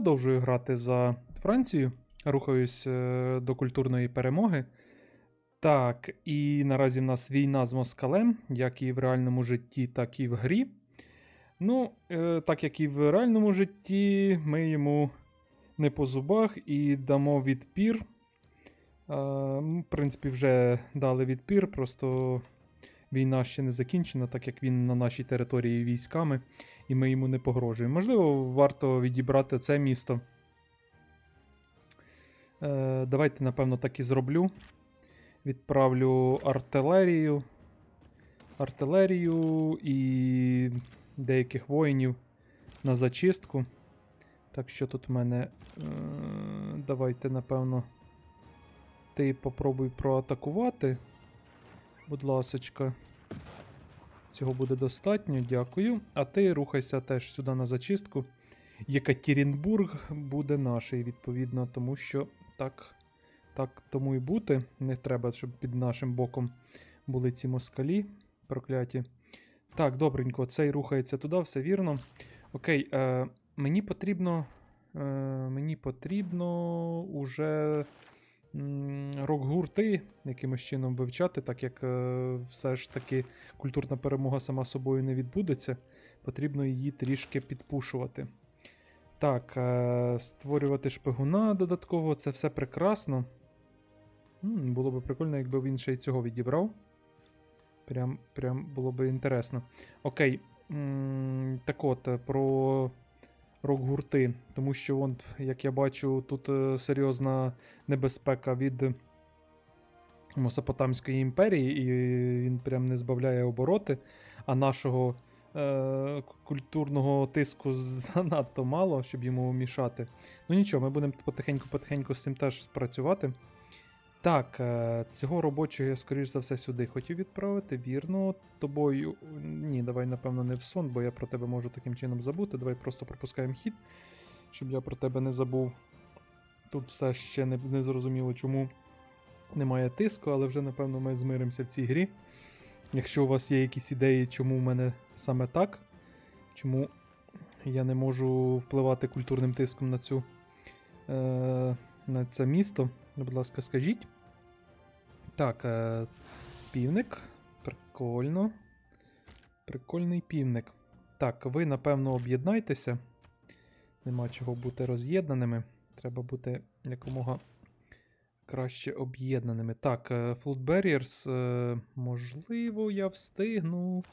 Продовжую грати за Францію. Рухаюсь е, до культурної перемоги. Так, і наразі в нас війна з Москалем, як і в реальному житті, так і в грі. Ну, е, так як і в реальному житті, ми йому не по зубах і дамо відпір. Е, в принципі, вже дали відпір, просто війна ще не закінчена, так як він на нашій території військами, і ми йому не погрожуємо. Можливо, варто відібрати це місто. Е, давайте, напевно, так і зроблю. Відправлю артилерію. Артилерію і деяких воїнів на зачистку. Так що тут в мене. Е, давайте, напевно. Ти попробуй проатакувати. Будь ласочка. Цього буде достатньо, дякую. А ти рухайся теж сюди на зачистку. Єкатеринбург буде наш, відповідно, тому що так, так тому і бути. Не треба, щоб під нашим боком були ці москалі прокляті. Так, добренько, цей рухається туди, все вірно. Окей, е, мені потрібно. Е, мені потрібно уже рок-гурти якимось чином вивчати, так як е, все ж таки культурна перемога сама собою не відбудеться. Потрібно її трішки підпушувати. Так, е, створювати шпигуна додатково, це все прекрасно. Було б прикольно, якби він ще й цього відібрав. Прям, прям було б інтересно. Окей. Так от, е, про рок-гурти. Тому що, вон, як я бачу, тут е, серйозна небезпека від Месопотамської імперії, і він прям не збавляє обороти, а нашого е, культурного тиску занадто мало, щоб йому мішати. Ну нічого, ми будемо потихеньку-потихеньку з цим теж спрацювати. Так, е, цього робочого я, скоріш за все, сюди хотів відправити. Вірно, тобою. Ні, давай, напевно, не в сон, бо я про тебе можу таким чином забути. Давай просто пропускаємо хід, щоб я про тебе не забув. Тут все ще не, не зрозуміло, чому немає тиску, але вже, напевно, ми змиримося в цій грі. Якщо у вас є якісь ідеї, чому в мене саме так, чому я не можу впливати культурним тиском на цю. Е, на це місто. Будь ласка, скажіть. Так, е, півник. Прикольно. Прикольний півник. Так, ви, напевно, об'єднайтеся. Нема чого бути роз'єднаними. Треба бути якомога краще об'єднаними. Так, е, Flood Barriers, е, можливо, я встигну,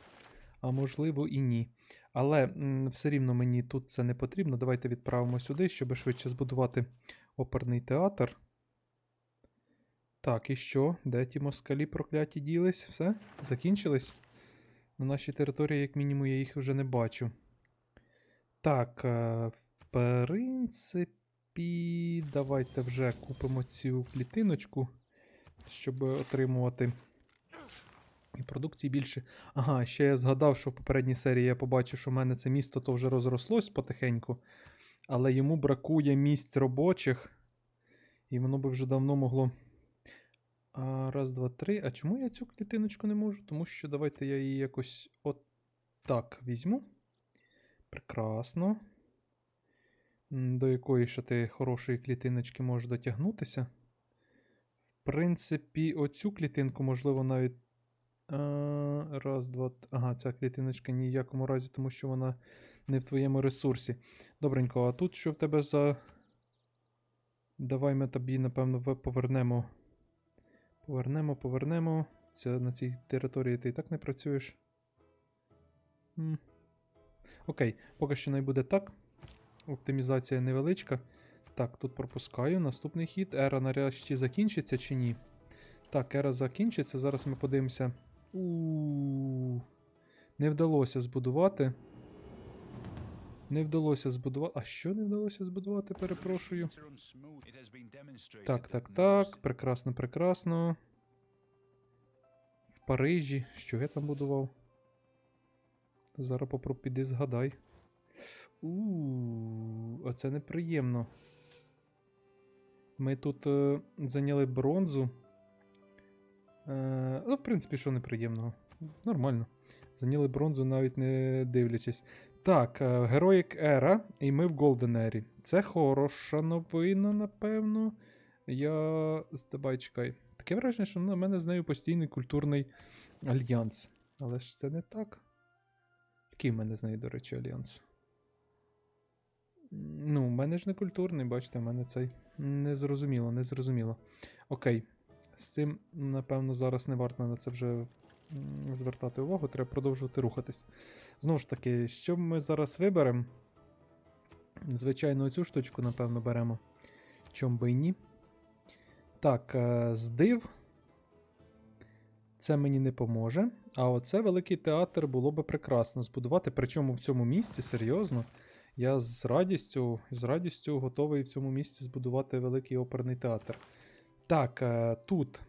а можливо і ні. Але все рівно мені тут це не потрібно. Давайте відправимо сюди, щоб швидше збудувати оперний театр. Так, і що? Де ті москалі прокляті ділись? Все? Закінчились? На нашій території, як мінімум, я їх вже не бачу. Так, е, в принципі, давайте вже купимо цю клітиночку, щоб отримувати і продукції більше. Ага, ще я згадав, що в попередній серії я побачив, що в мене це місто то вже розрослось потихеньку, але йому бракує місць робочих, і воно би вже давно могло. А, Раз, два, три. А чому я цю клітиночку не можу? Тому що давайте я її якось от так візьму. Прекрасно. До якої ще ти хорошої клітиночки можеш дотягнутися. В принципі, оцю клітинку, можливо, навіть. А, раз, два. Ага, ця клітиночка ні в якому разі, тому що вона не в твоєму ресурсі. Добренько, а тут що в тебе за. Давай ми тобі, напевно, повернемо. Повернемо, повернемо. Це на цій території ти і так не працюєш. М. Окей, поки що не буде так. Оптимізація невеличка. Так, тут пропускаю. Наступний хід. Ера нарешті закінчиться чи ні? Так, ера закінчиться. Зараз ми подивимося. у Не вдалося збудувати. Не вдалося збудувати. А що не вдалося збудувати, перепрошую? Так, так, так. Прекрасно, прекрасно. В Парижі. Що я там будував? Зараз попробуй піди згадай. У, а це неприємно. Ми тут е, зайняли бронзу. Е, ну, в принципі, що неприємного. Нормально. Зайняли бронзу, навіть не дивлячись. Так, е, Heroic Era, і ми в Golden Ері. Це хороша новина, напевно. Я. Давай чекай. Таке враження, що на мене з нею постійний культурний альянс. Але ж це не так. Який в мене з нею, до речі, альянс? Ну, в мене ж не культурний, бачите, в мене цей. Незрозуміло, незрозуміло. Окей. З цим, напевно, зараз не варто на це вже звертати увагу, треба продовжувати рухатись. Знову ж таки, що ми зараз виберемо? Звичайно, цю штучку, напевно, беремо. Чом би і ні. Так, е, здив. Це мені не поможе. А оце великий театр було би прекрасно збудувати. Причому в цьому місці, серйозно. Я з радістю, з радістю готовий в цьому місці збудувати великий оперний театр. Так, е, тут.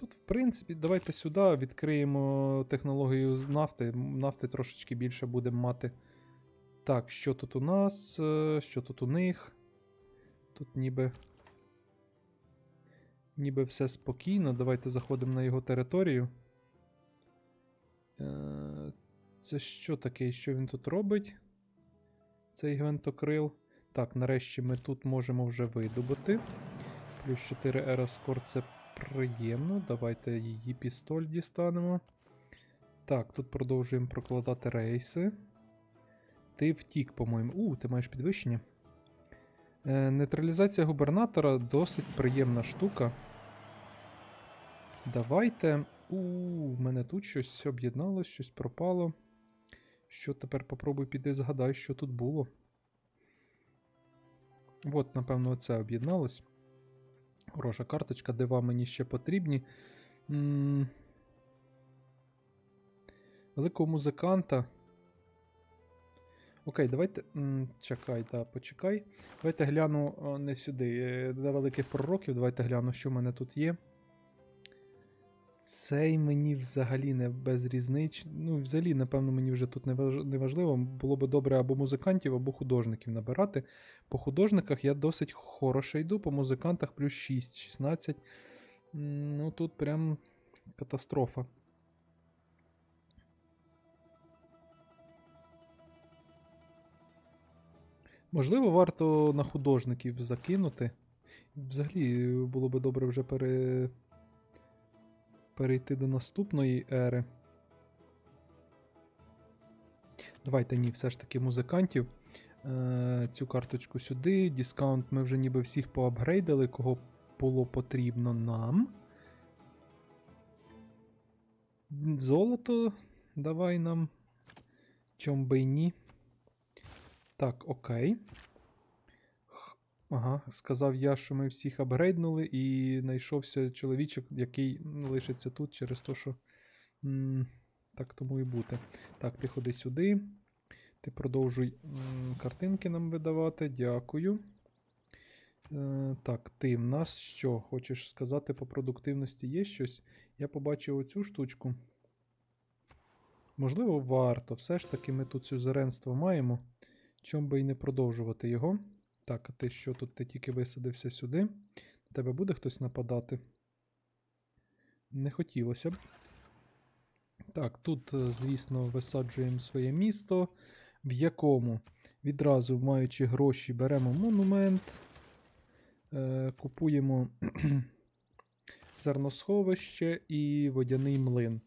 Тут, в принципі, давайте сюди відкриємо технологію нафти. Нафти трошечки більше будемо мати. Так, що тут у нас? Е, Що тут у них? Тут ніби. Ніби все спокійно. Давайте заходимо на його територію. Е, Це що таке? Що він тут робить? Цей гвинтокрил. Так, нарешті ми тут можемо вже видобути. Плюс 4 ераскор це приємно. Давайте її пістоль дістанемо. Так, тут продовжуємо прокладати рейси. Ти втік, по-моєму. У, ти маєш підвищення. Е, нейтралізація губернатора досить приємна штука. Давайте. У, в мене тут щось об'єдналось, щось пропало. Що тепер попробуй піди згадай, що тут було. От, напевно, оце об'єдналось. Хороша карточка, дива мені ще потрібні. Великого музиканта. Окей, давайте. Чекай, та почекай. Давайте гляну не сюди. е, До великих пророків. Давайте гляну, що в мене тут є. Цей мені взагалі не безрізнич. Ну, взагалі, напевно, мені вже тут не важливо. Було би добре або музикантів, або художників набирати. По художниках я досить хороше йду, по музикантах плюс 6, 16. Ну, тут прям катастрофа. Можливо, варто на художників закинути. Взагалі, було би добре вже пере... перейти до наступної ери. Давайте ні, все ж таки музикантів. Е, цю карточку сюди. Дискаунт ми вже ніби всіх поапгрейдили, кого було потрібно нам. Золото. Давай нам. Чом би й ні. Так, окей. Ага, сказав я, що ми всіх апгрейднули, і знайшовся чоловічок, який лишиться тут через те, що. м, так тому і бути. Так, ти ходи сюди. Ти продовжуй м, картинки нам видавати. Дякую. Е, так, ти в нас що? Хочеш сказати по продуктивності є щось? Я побачив оцю штучку. Можливо, варто. Все ж таки ми тут сюзеренство маємо. Чом би і не продовжувати його. Так, а ти що тут? Ти тільки висадився сюди. Тебе буде хтось нападати? Не хотілося б. Так, тут, е, звісно, висаджуємо своє місто, в якому відразу, маючи гроші, беремо монумент, е, купуємо зерносховище і водяний млин.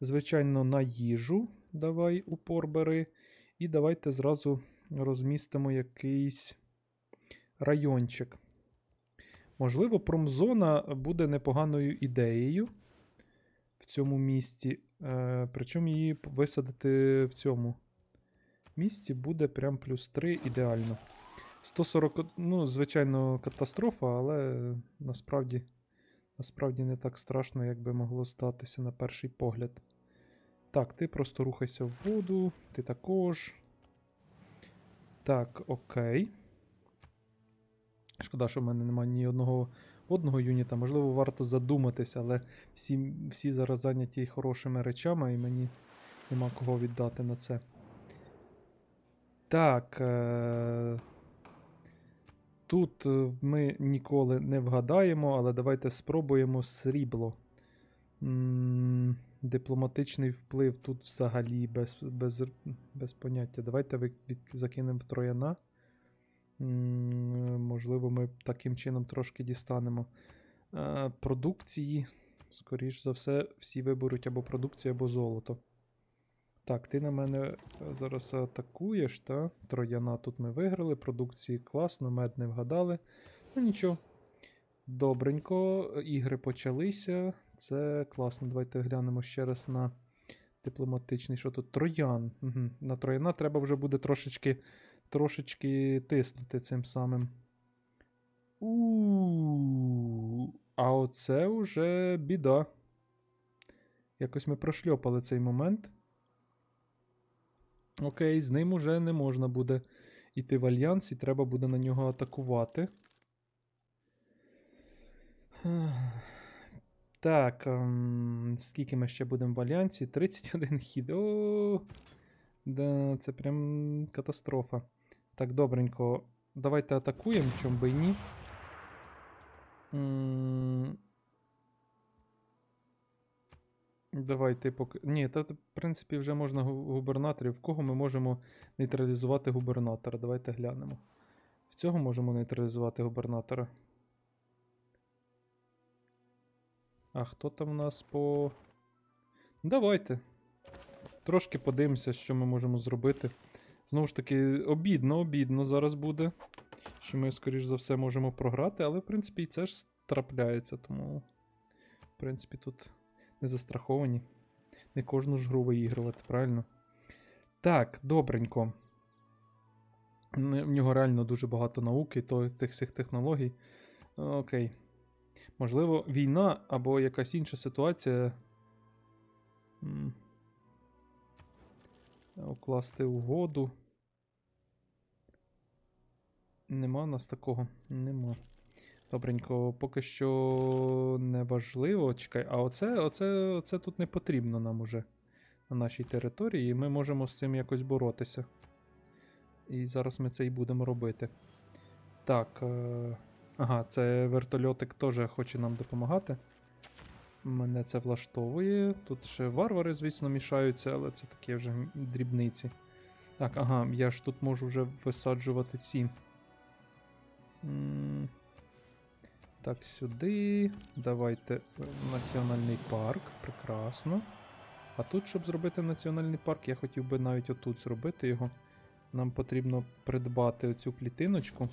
Звичайно, на їжу давай упор бери. І давайте зразу розмістимо якийсь райончик. Можливо, промзона буде непоганою ідеєю в цьому місті. Е, причому її висадити в цьому місті буде прям плюс 3 ідеально. 140, ну, звичайно, катастрофа, але насправді, насправді не так страшно, як би могло статися на перший погляд. Так, ти просто рухайся в воду, ти також. Так, окей. Шкода, що в мене немає ні одного одного юніта. Можливо, варто задуматися, але всі, всі зараз зайняті хорошими речами, і мені нема кого віддати на це. Так. Е- тут е, ми ніколи не вгадаємо, але давайте спробуємо срібло. М, Дипломатичний вплив тут взагалі без, без, без поняття. Давайте закинемо в трояна. Можливо, ми таким чином трошки дістанемо. Е, Продукції, скоріш за все, всі виберуть або продукцію, або золото. Так, ти на мене е, зараз атакуєш, та? Трояна тут ми виграли, продукції класно, мед не вгадали. Ну нічого. Добренько, ігри почалися. Це класно. Давайте глянемо ще раз на дипломатичний. Що тут? Троян. Угу. На трояна треба вже буде трошечки, трошечки тиснути цим самим. у А оце вже біда. Якось ми прошльопали цей момент. Окей, з ним уже не можна буде йти в альянс, і треба буде на нього атакувати. Так, ем, скільки ми ще будемо в альянсі? 31 хід. О, да, це прям катастрофа. Так, добренько. Давайте атакуємо, чом би і ні. Давайте поки. Ні, та, в принципі, вже можна губернаторів. В кого ми можемо нейтралізувати губернатора? Давайте глянемо. В цього можемо нейтралізувати губернатора. А хто там у нас по. Давайте. Трошки подивимося, що ми можемо зробити. Знову ж таки, обідно, обідно зараз буде. Що ми, скоріш за все, можемо програти, але, в принципі, і це ж трапляється, тому. В принципі, тут не застраховані. Не кожну ж гру виігрувати, правильно? Так, добренько. В нього реально дуже багато науки, то тих всіх технологій. Окей. Можливо, війна або якась інша ситуація. Укласти угоду. Нема у нас такого. Нема. Добренько, поки що не важливо. Чекай, а оце, оце, оце тут не потрібно нам уже на нашій території, і ми можемо з цим якось боротися. І зараз ми це і будемо робити. Так. Е... Ага, це вертольотик теж хоче нам допомагати. Мене це влаштовує. Тут ще варвари, звісно, мішаються, але це такі вже дрібниці. Так, ага, я ж тут можу вже висаджувати ці. Так, сюди. Давайте національний парк. Прекрасно. А тут, щоб зробити національний парк, я хотів би навіть отут зробити його. Нам потрібно придбати оцю клітиночку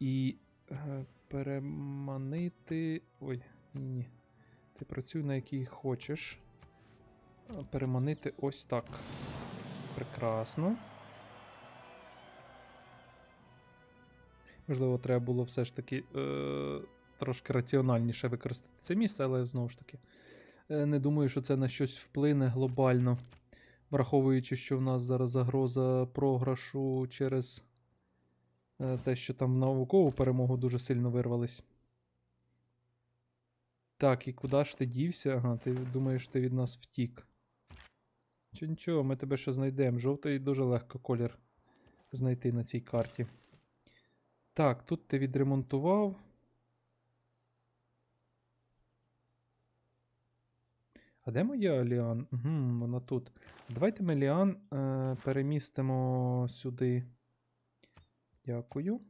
і переманити. Ой, ні, ні. Ти працюй на якій хочеш. Е, Переманити ось так. Прекрасно. Можливо, треба було все ж таки е, трошки раціональніше використати це місце, але знову ж таки. е, Не думаю, що це на щось вплине глобально. Враховуючи, що в нас зараз загроза програшу через е, те, що там наукову перемогу дуже сильно вирвались. Так, і куди ж ти дівся? Ага, ти думаєш, ти від нас втік. Чи нічого, ми тебе ще знайдемо. Жовтий дуже легко колір знайти на цій карті. Так, тут ти відремонтував. А де моя Ліан? Угу, вона тут. Давайте ми Ліан е, перемістимо сюди. Дякую.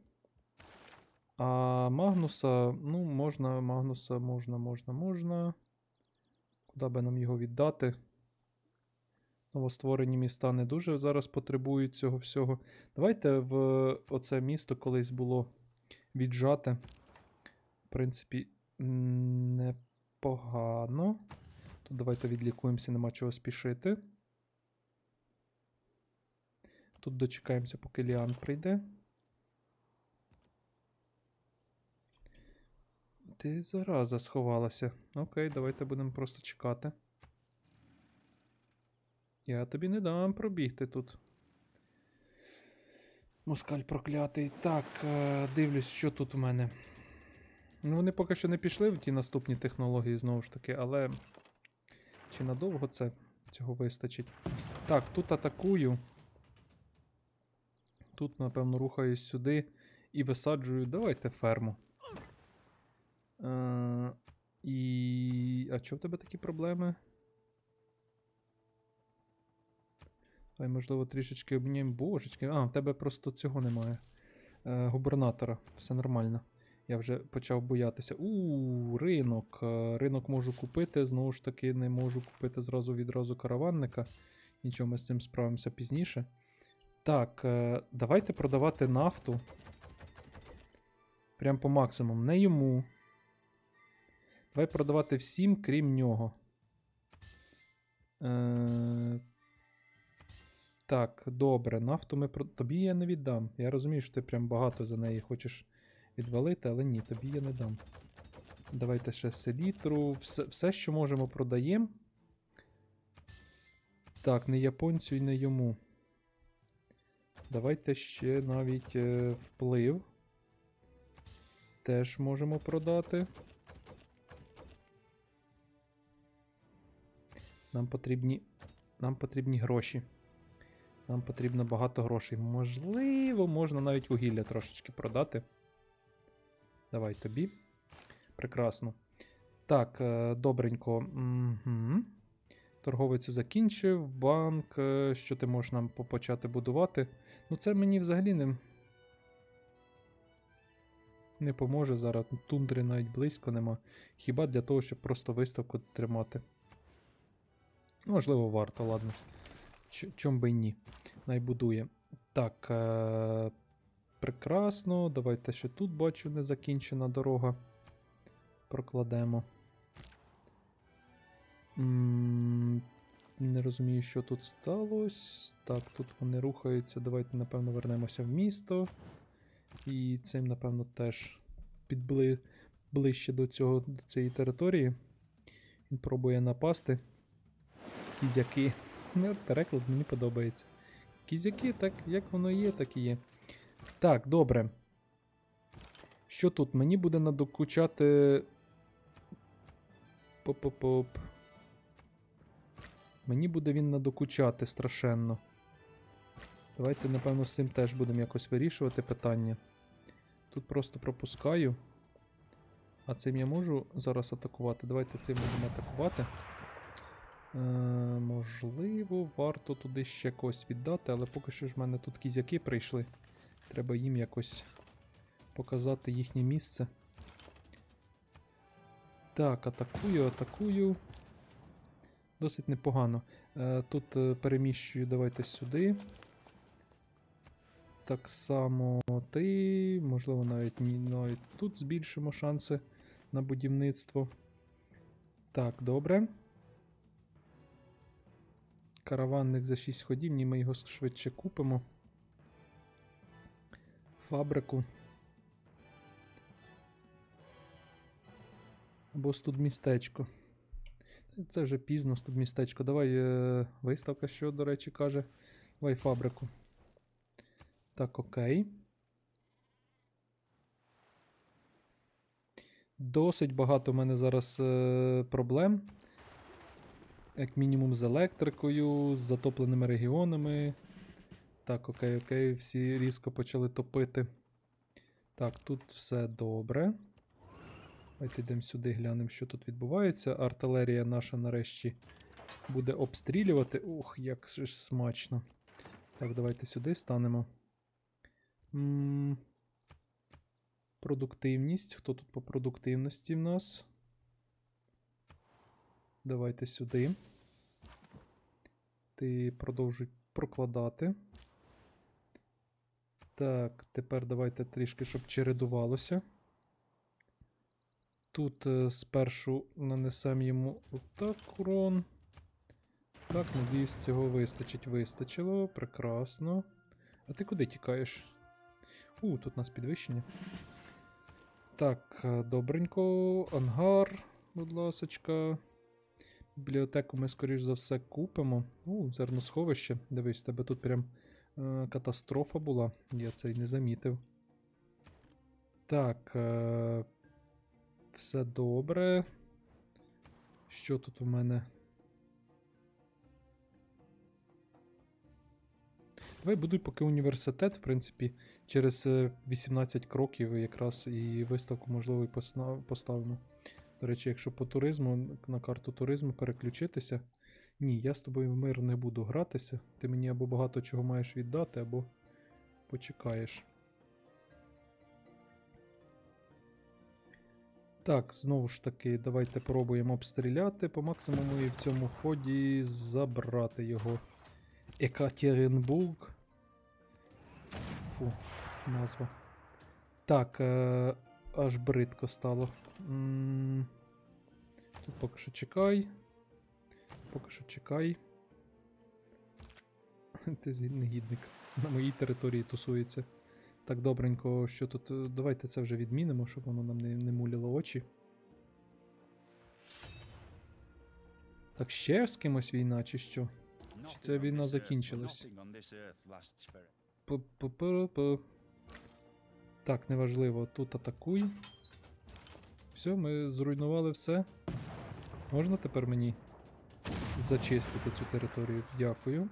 А Магнуса, ну, можна, Магнуса, можна, можна, можна. Куди би нам його віддати? Новостворені міста не дуже зараз потребують цього всього. Давайте в оце місто колись було віджате. В принципі, непогано. Тут давайте відлікуємося, нема чого спішити. Тут дочекаємося, поки Ліан прийде. Ти зараза сховалася. Окей, давайте будемо просто чекати. Я тобі не дам пробігти тут. Москаль проклятий. Так, е, дивлюсь, що тут у мене. Ну, вони поки що не пішли в ті наступні технології, знову ж таки, але. Чи надовго це цього вистачить? Так, тут атакую. Тут, напевно, рухаюсь сюди і висаджую. Давайте ферму. Е, І. А чого в тебе такі проблеми? Давай, можливо, трішечки обміняємо. Божечки. А, в тебе просто цього немає. Е, губернатора. Все нормально. Я вже почав боятися. У, ринок. Е, Ринок можу купити. Знову ж таки, не можу купити зразу відразу караванника. Нічого, ми з цим справимося пізніше. Так, е, давайте продавати нафту. Прям по максимуму. Не йому. Давай продавати всім, крім нього. Е, так, добре, нафту ми тобі я не віддам. Я розумію, що ти прям багато за неї хочеш відвалити, але ні, тобі я не дам. Давайте ще селітру. Все, все що можемо, продаємо. Так, не японцю і не йому. Давайте ще навіть е, вплив. Теж можемо продати. Нам потрібні. Нам потрібні гроші. Нам потрібно багато грошей. Можливо, можна навіть вугілля трошечки продати. Давай тобі. Прекрасно. Так, е, добренько. Угу. Торговицю закінчив. Банк. е, Що ти можеш нам почати будувати? Ну, це мені взагалі не. Не поможе зараз. Тундри навіть близько нема. Хіба для того, щоб просто виставку тримати. Можливо, варто, ладно. Ч- чом би й ні. Найбудує. Так. Е- прекрасно. Давайте ще тут бачу незакінчена дорога. Прокладемо. М, Не розумію, що тут сталося. Так, тут вони рухаються. Давайте, напевно, вернемося в місто. І цим, напевно, теж підбли ближче до, цього, до цієї території. Він пробує напасти. Кізяки. Ну, переклад мені подобається. Кізяки, так як воно є, так і є. Так, добре. Що тут? Мені буде надокучати. Поп-поп-поп. Мені буде він надокучати страшенно. Давайте, напевно, з цим теж будемо якось вирішувати питання. Тут просто пропускаю. А цим я можу зараз атакувати. Давайте цим будемо атакувати. Е, можливо, варто туди ще когось віддати, але поки що ж в мене тут кізяки прийшли. Треба їм якось показати їхнє місце. Так, атакую, атакую. Досить непогано. Е, тут е, переміщую, давайте сюди. Так само ти. Можливо, навіть, навіть тут збільшимо шанси на будівництво. Так, добре. Караванник за 6 ходів, ні, ми його швидше купимо. Фабрику. Або студмістечко. Це вже пізно, студмістечко. Давай е, виставка, що, до речі, каже. Давай фабрику. Так, окей. Досить багато в мене зараз е, проблем. Як мінімум з електрикою, з затопленими регіонами. Так, окей, окей, всі різко почали топити. Так, тут все добре. Давайте йдемо сюди, глянемо, що тут відбувається. Артилерія наша нарешті буде обстрілювати. Ух, як ж смачно. Так, давайте сюди станемо. М, Продуктивність. Хто тут по продуктивності в нас? Давайте сюди. Ти продовжуй прокладати. Так, тепер давайте трішки, щоб чередувалося. Тут е, спершу нанесемо йому отак урон. Так, надіюсь, цього вистачить. Вистачило. Прекрасно. А ти куди тікаєш? У, тут у нас підвищення. Так, е, добренько. Ангар, будь ласочка. Бібліотеку ми, скоріш за все, купимо. У, зерносховище. Дивись, тебе тут прям е, катастрофа була. Я це й не замітив. Так. Е, все добре. Що тут у мене? Давай будуй поки університет, в принципі, через е, 18 кроків якраз і виставку, можливо, і поставимо. До речі, якщо по туризму на карту туризму переключитися. Ні, я з тобою в мир не буду гратися. Ти мені або багато чого маєш віддати, або почекаєш. Так, знову ж таки, давайте пробуємо обстріляти по максимуму і в цьому ході забрати його. Екатеринбург. Фу, назва. Так, е, аж бридко стало. Тут поки що чекай. Поки що чекай. Ти негідник. На моїй території тусується. Так добренько, що тут. е, Давайте це вже відмінимо, щоб воно нам не, не муляло очі. Так ще з кимось війна, чи що? Чи ця війна закінчилась? П-п-п-п. Так, неважливо. Тут атакуй. Все, ми зруйнували все. Можна тепер мені зачистити цю територію? Дякую.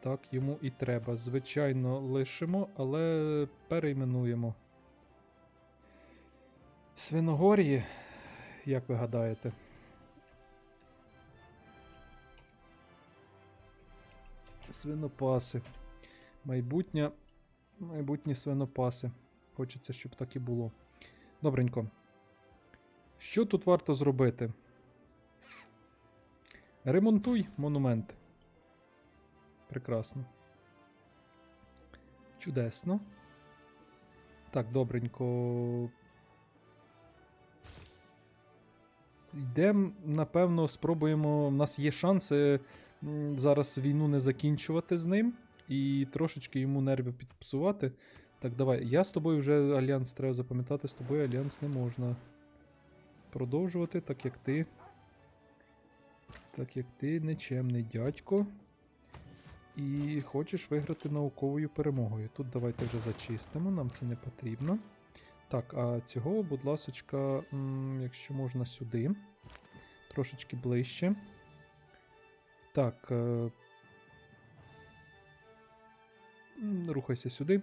Так, йому і треба. Звичайно, лишимо, але перейменуємо. Свиногорії, як ви гадаєте? Свинопаси. Майбутнє. Майбутні свинопаси. Хочеться, щоб так і було. Добренько. Що тут варто зробити? Ремонтуй монумент. Прекрасно. Чудесно. Так, добренько. Йдемо, напевно, спробуємо. У нас є шанси зараз війну не закінчувати з ним і трошечки йому нерви підпсувати. Так, давай. Я з тобою вже альянс треба запам'ятати, з тобою альянс не можна продовжувати, так як ти. Так як ти нечемний дядько. І хочеш виграти науковою перемогою. Тут давайте вже зачистимо, нам це не потрібно. Так, а цього, будь ласочка, якщо можна сюди. Трошечки ближче. Так. Е... Рухайся сюди.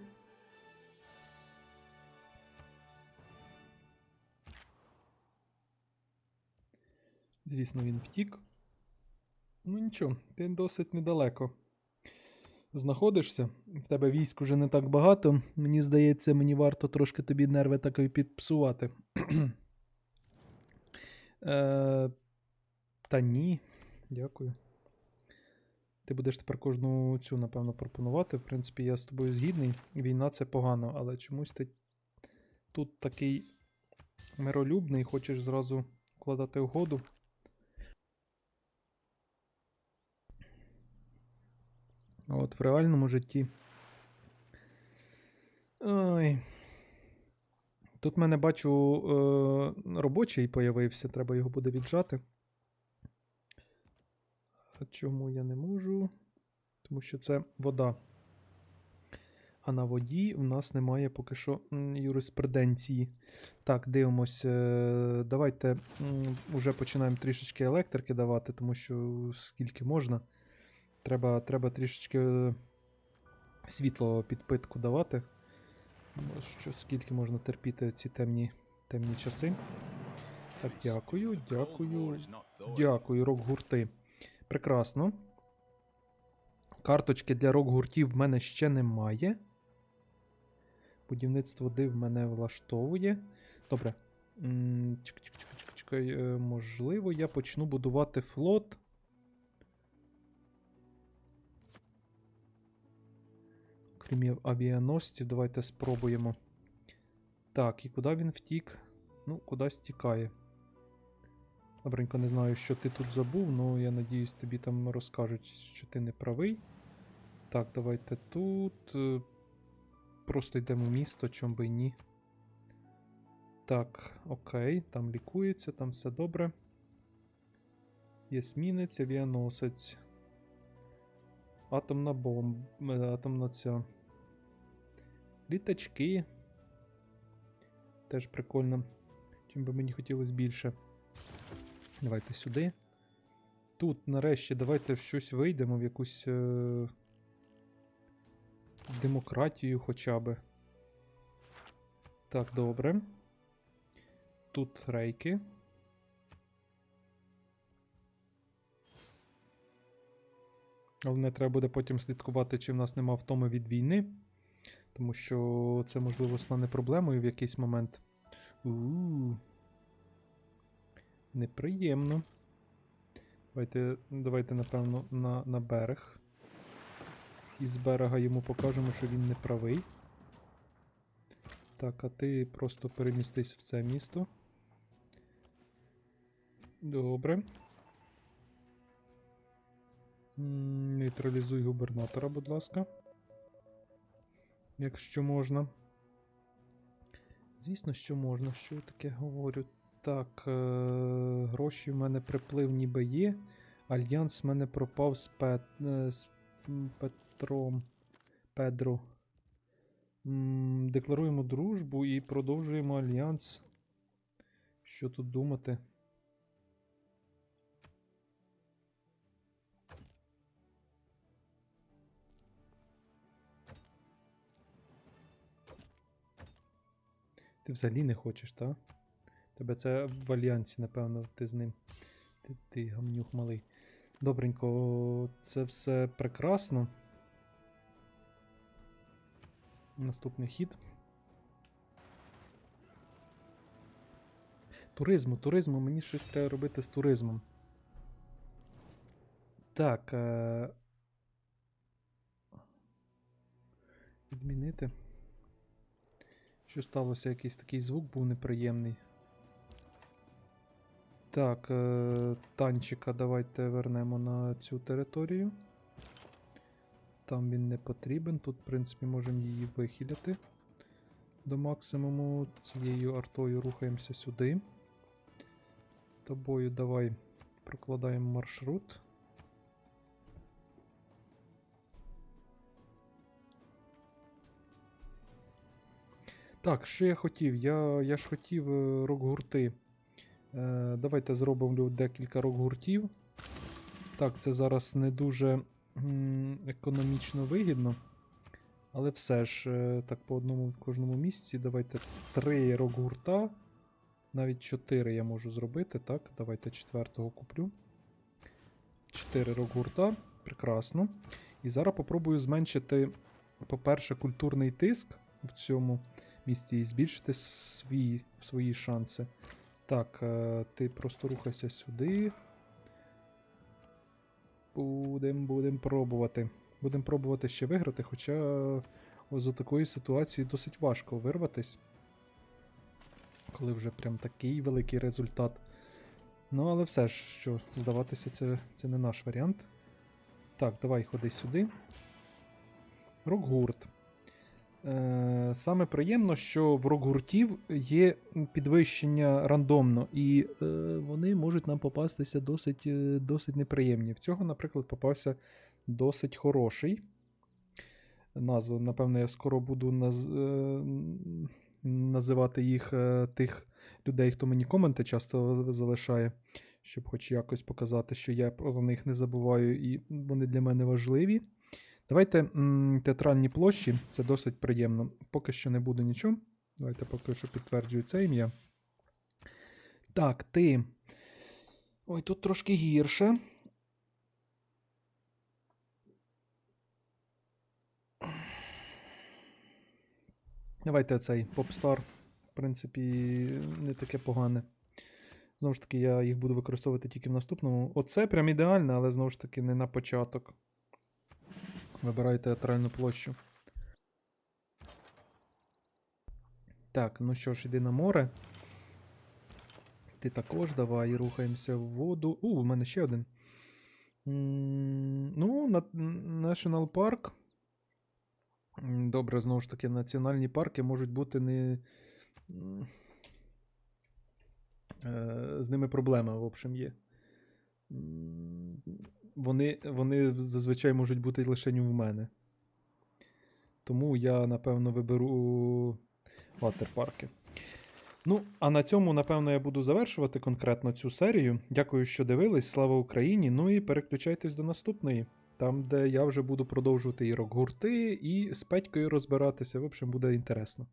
Звісно, він втік. Ну нічого, ти досить недалеко. Знаходишся, в тебе військ уже не так багато. Мені здається, мені варто трошки тобі нерви таки підпсувати. е, та ні, дякую. Ти будеш тепер кожну цю, напевно, пропонувати. В принципі, я з тобою згідний. Війна це погано, але чомусь ти тут такий миролюбний, хочеш зразу вкладати угоду. А От в реальному житті. Ой. Тут в мене бачу е, робочий появився, треба його буде віджати. Чому я не можу? Тому що це вода. А на воді в нас немає поки що юриспруденції. Так, дивимось. е, Давайте м, уже починаємо трішечки електрики давати, тому що скільки можна. Треба, треба трішечки е, світло підпитку давати. Ну, Що, скільки можна терпіти ці темні, темні часи. Так, дякую, дякую. Дякую, рок-гурти. Прекрасно. Карточки для рок-гуртів в мене ще немає. Будівництво див мене влаштовує. Добре. Чекай, чекай, чекай, чекай, Можливо, я почну будувати флот. Крім авіаносців, давайте спробуємо. Так, і куди він втік? Ну, кудись тікає. Добренько, не знаю, що ти тут забув, але я надіюсь, тобі там розкажуть, що ти не правий. Так, давайте тут. е, Просто йдемо в місто, чом би ні. Так, окей, там лікується, там все добре. Єсмінець, авіаносець. Атомна бомба. Атомна ця. Літачки. Теж прикольно. Чим би мені хотілося більше. Давайте сюди. Тут, нарешті, давайте в щось вийдемо, в якусь е- демократію хоча би. Так, добре. тут рейки. Головне, треба буде потім слідкувати, чи в нас нема втоми від війни. Тому що це, можливо, стане проблемою в якийсь момент. У-у-у. Неприємно. Давайте, давайте напевно, на, на берег. І з берега йому покажемо, що він не правий. Так, а ти просто перемістись в це місто. Добре. Нейтралізуй губернатора, будь ласка. Якщо можна. Звісно, що можна. Що я таке говорю? Так, е- гроші в мене приплив ніби є. Альянс в мене пропав з, Пет... е, з Петром. Педро. М, Декларуємо дружбу і продовжуємо альянс. Що тут думати? Ти взагалі не хочеш, та? Тебе це в альянсі, напевно, ти з ним. Ти, ти гамнюх малий. Добренько, це все прекрасно. Наступний хід. Туризму, туризму, мені щось треба робити з туризмом. Так. Е... Відмінити. Що сталося? Якийсь такий звук був неприємний. Так, е... танчика давайте вернемо на цю територію. Там він не потрібен. Тут, в принципі, можемо її вихиляти до максимуму. Цією артою рухаємося сюди. Тобою давай прокладаємо маршрут. Так, що я хотів? Я, я ж хотів е, рок-гурти. Е, давайте зробимо декілька рок-гуртів. Так, це зараз не дуже економічно вигідно. Але все ж, е, так по одному в кожному місці. Давайте три рок-гурта. Навіть 4 я можу зробити, так? Давайте четвертого куплю. 4 рок-гурта. Прекрасно. І зараз попробую зменшити, по-перше, культурний тиск в цьому місці і збільшити свої, свої шанси. Так, е, ти просто рухайся сюди. Будемо будем пробувати. Будемо пробувати ще виграти, хоча ось за такої ситуації досить важко вирватись. Коли вже прям такий великий результат. Ну, але все ж, що, здаватися, це, це не наш варіант. Так, давай ходи сюди. Рок-гурт. Е, Саме приємно, що в рок-гуртів є підвищення рандомно, і е, вони можуть нам попастися досить, е, досить неприємні. В цього, наприклад, попався досить хороший. Назву, напевно, я скоро буду наз... називати їх тих людей, хто мені коменти часто залишає, щоб хоч якось показати, що я про них не забуваю, і вони для мене важливі. Давайте м, театральні площі, це досить приємно. Поки що не буду нічого. Давайте поки що підтверджую це ім'я. Так, ти. Ой, тут трошки гірше. Давайте цей Popstar. В принципі, не таке погане. Знову ж таки, я їх буду використовувати тільки в наступному. Оце прям ідеально, але знову ж таки не на початок. Вибираю театральну площу. Так, ну що ж, іди на море. Ти також давай рухаємося в воду. У, у мене ще один. Ну, National Park. Добре, знову ж таки, національні парки можуть бути не. е, З ними проблема, в общем, є. Вони, вони зазвичай можуть бути лише в мене. Тому я, напевно, виберу ватерпарки. Ну, а на цьому, напевно, я буду завершувати конкретно цю серію. Дякую, що дивились. Слава Україні! Ну і переключайтесь до наступної, там, де я вже буду продовжувати і рок-гурти, і з Петькою розбиратися. В общем, буде інтересно.